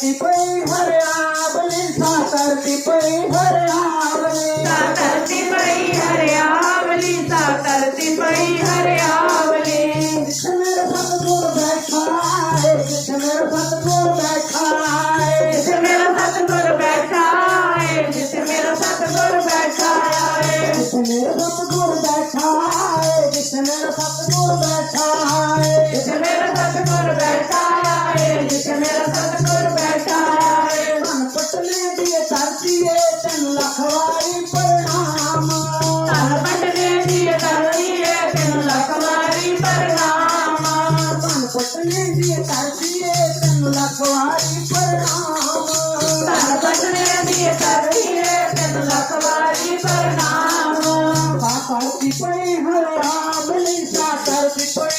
तिपळी भर आवले सातार तिपळी भर आवले सातार पै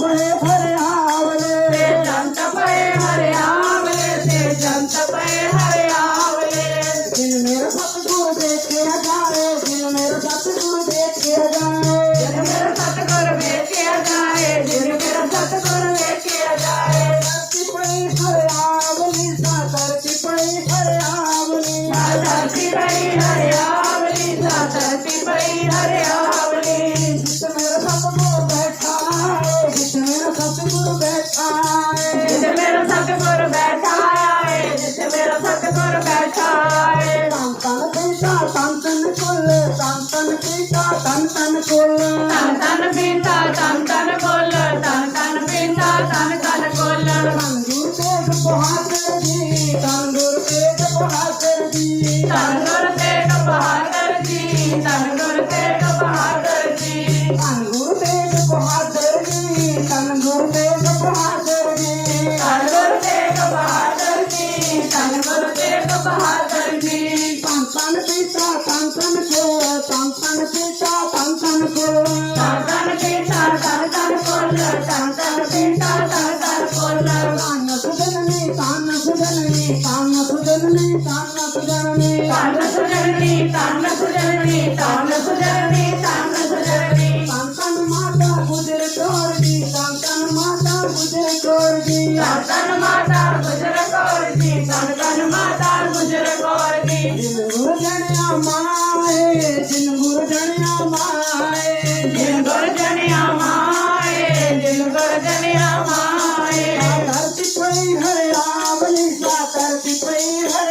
আশ্রয়ে पर बैठाए। तन तन पीता तन तन कुल तन तन पीता तन तन कुल तन तन पीता तन तन कुल तन तन पीता तन तन कुल तंदूर पेट बहार कर दी तंदूर पेट बहार कर दी तंदूर पेट बहार कर दी तंदूर पेट बहार कर दी तंदूर पेट बहार कर दी तंदूर पेट बहार Mr. Dog.